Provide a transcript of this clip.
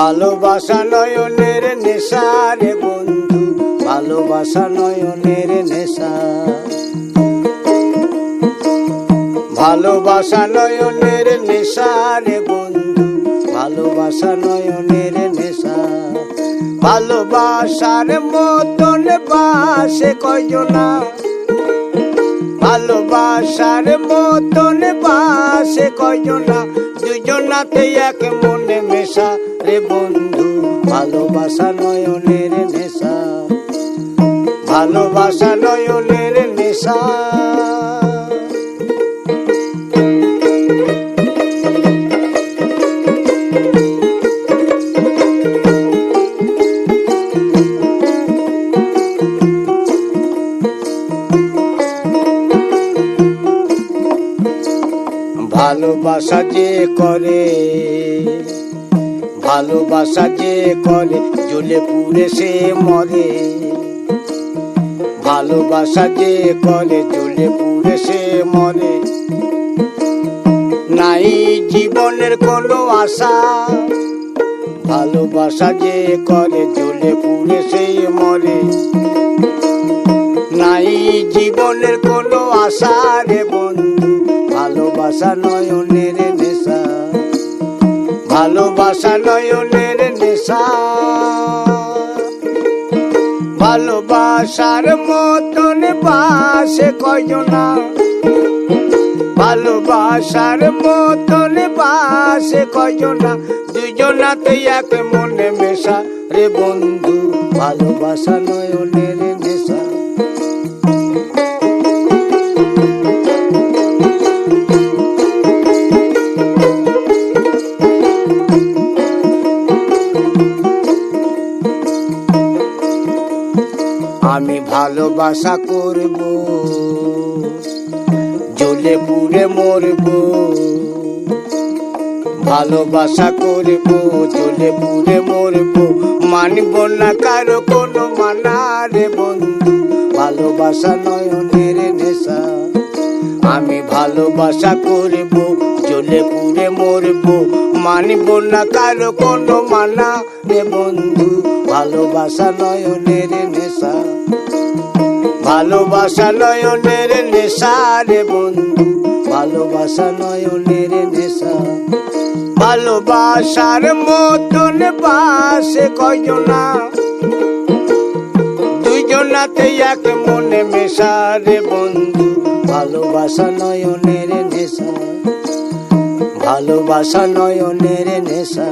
ভালোবাসা নয়নের নেশা রে বন্ধু, ভালোবাসা নয়নের নেশা। ভালোবাসা নয়নের নেশা রে বন্ধু, ভালোবাসা নয়নের নেশা। ভালোবাসার মতন বাসে কয়জনা? ভালোবাসার মতন বাসে কয়জনা? দুজনাতে এক মনে মেশা রে বন্ধু ভালোবাসা নয়নের নেশা। ভালোবাসা নয়নের নেশা। ভালোবাসা যে করে, ভালোবাসা যে করে জ্বলে পুড়ে সে মরে। ভালোবাসা যে করে জ্বলে পুড়ে সে মরে। নাই জীবনের কোনো আশা। ভালোবাসা যে করে জ্বলে পুড়ে সে মরে। নাই জীবনের কোনো আশা রে বন্ধু। ভালোবাসা নয়নের নেশা। ভালোবাসা নয়নের নেশা। ভালোবাসার মতন বাসে কয়জনা ভালোবাসার মতন বাসে কয়জনা দুজনাতে এক মনে মেশা। রে বন্ধু, ভালোবাসা নয়নের আমি ভালোবাসা করব জলে পুড়ে মরব। ভালোবাসা করব জলে পুড়ে মরব। মানব না কারও কোনো মানারে বন্ধু, ভালোবাসা নয়নের নেশা। আমি ভালোবাসা করব জলে পুড়ে মরব। মানব না কারও কোনো মানা। রে বন্ধু, ভালোবাসা নয়নের নেশা। ভালোবাসা নয়নের নেশা, রে বন্ধু, ভালোবাসা নয়নের নেশা। ভালোবাসার মতন বাসে কয়জনা? দুইজনাতে এক মনে মেশা, রে বন্ধু, ভালোবাসা নয়নের নেশা। ভালোবাসা নয়নের নেশা।